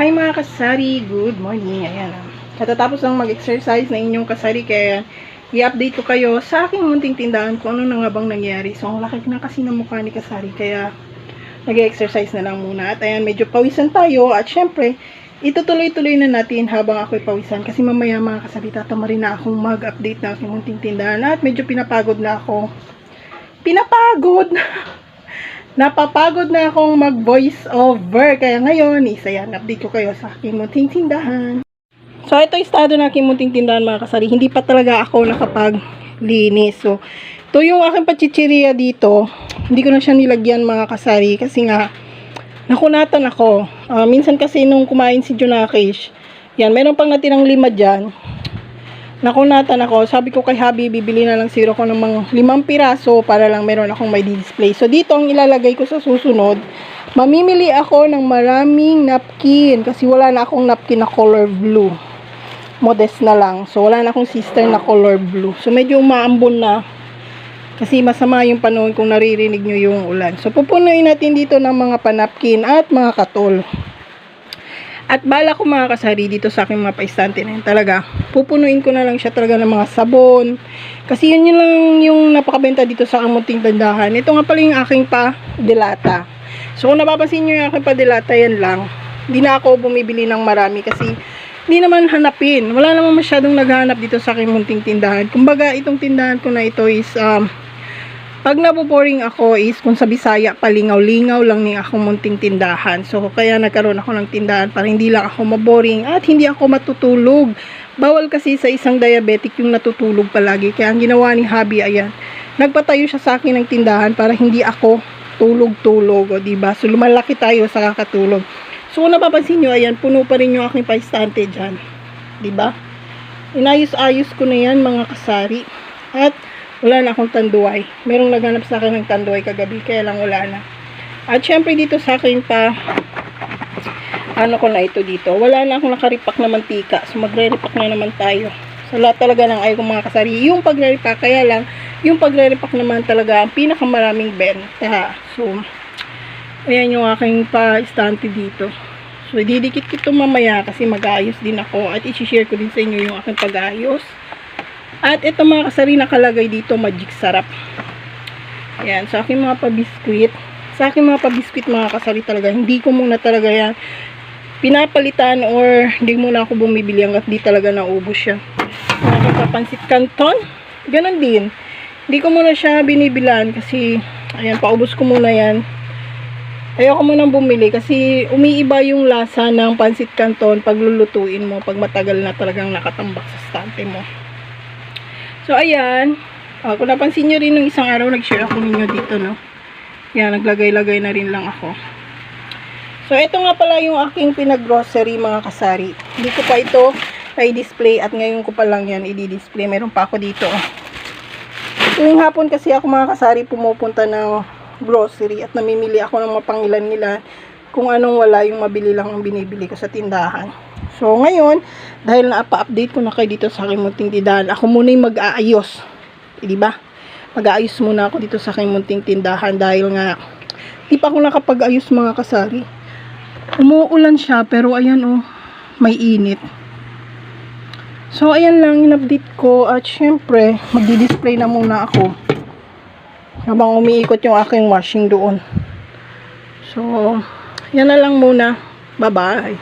Hi mga kasari, good morning. Ayan. Katatapos lang mag-exercise na inyong kasari kaya i-update ko kayo sa aking munting tindahan kung ano na nga bang nangyari. So, ang laki na kasi ng mukha ni kasari kaya nag-exercise na lang muna. At ayan, medyo pawisan tayo at syempre, itutuloy-tuloy na natin habang ako'y pawisan kasi mamaya mga kasari tatama rin na akong mag-update ng aking munting tindahan at medyo pinapagod na ako. Pinapagod! Napapagod na akong mag-voice over. Kaya ngayon, isa yan. Update ko kayo sa aking munting tindahan. So, ito yung estado ng aking munting tindahan mga kasari. Hindi pa talaga ako nakapaglinis. So, ito yung aking pachichiria dito. Hindi ko na siya nilagyan mga kasari. Kasi nga, nakunatan ako. Ah, minsan kasi nung kumain si Junakish, yan, meron pang natirang lima dyan. Nakunatan ako. Sabi ko kay Habi, bibili na lang zero ko ng mga limang piraso para lang meron akong may display. So, dito ang ilalagay ko sa susunod. Mamimili ako ng maraming napkin kasi wala na akong napkin na color blue. Modest na lang. So, wala na akong sister na color blue. So, medyo umaambon na. Kasi masama yung panahon kung naririnig nyo yung ulan. So, pupunuin natin dito ng mga panapkin at mga katol. At bala ko mga kasari dito sa aking mga paistante na yun talaga. Pupunuin ko na lang siya talaga ng mga sabon. Kasi yun yun lang yung napakabenta dito sa aking munting tandahan. Ito nga pala yung aking pa delata. So kung napapansin nyo yung aking pa delata yan lang. Hindi na ako bumibili ng marami kasi hindi naman hanapin. Wala naman masyadong naghahanap dito sa aking munting tindahan. Kumbaga itong tindahan ko na ito is um, pag naboboring ako is kung sa Bisaya palingaw-lingaw lang ni akong munting tindahan. So kaya nagkaroon ako ng tindahan para hindi lang ako maboring at hindi ako matutulog. Bawal kasi sa isang diabetic yung natutulog palagi. Kaya ang ginawa ni Habi ayan, nagpatayo siya sa akin ng tindahan para hindi ako tulog-tulog, o diba? So lumalaki tayo sa kakatulog. So kung napapansin nyo, ayan, puno pa rin yung aking paistante dyan. 'Di ba? Inayos-ayos ko na yan mga kasari. At wala na akong tanduay. Merong naghanap sa akin ng tanduay kagabi, kaya lang wala na. At syempre dito sa akin pa, ano ko na ito dito, wala na akong nakaripak na mantika. So magre-repack na naman tayo. Sa lahat talaga ng ayaw kong mga kasari, yung pagre-repack, kaya lang, yung pagre-repack naman talaga ang pinakamaraming benta. So, ayan yung aking pa-stante dito. So, didikit ko mamaya kasi mag-aayos din ako at i-share ko din sa inyo yung aking pag-aayos. At ito mga kasari nakalagay dito, magic sarap. Ayan, sa aking mga pabiskwit. Sa aking mga pabiskwit mga kasari talaga, hindi ko muna talaga yan pinapalitan or hindi muna ako bumibili hanggat di talaga naubos siya. Mga kapansit canton, ganun din. Hindi ko muna siya binibilan kasi, ayan, paubos ko muna yan. Ayoko munang bumili kasi umiiba yung lasa ng pansit canton pag lulutuin mo, pag matagal na talagang nakatambak sa stante mo. So, ayan. Ah, kung napansin nyo rin nung isang araw, nag-share ako ninyo dito, no? Yan, naglagay-lagay na rin lang ako. So, ito nga pala yung aking pinag-grocery, mga kasari. Hindi ko pa ito i-display at ngayon ko pa lang yan i-display. Meron pa ako dito. oh. Tuwing hapon kasi ako, mga kasari, pumupunta ng grocery at namimili ako ng mapangilan nila kung anong wala yung mabili lang ang binibili ko sa tindahan. So, ngayon, dahil na-update ko na kayo dito sa aking munting tindahan, ako muna yung mag-aayos. Eh, di ba? Mag-aayos muna ako dito sa aking munting tindahan dahil nga, di pa ako nakapag-ayos mga kasari. Umuulan siya, pero ayan oh, may init. So, ayan lang yung update ko at syempre, magdi-display na muna ako habang umiikot yung aking washing doon. So, yan na lang muna. Bye-bye.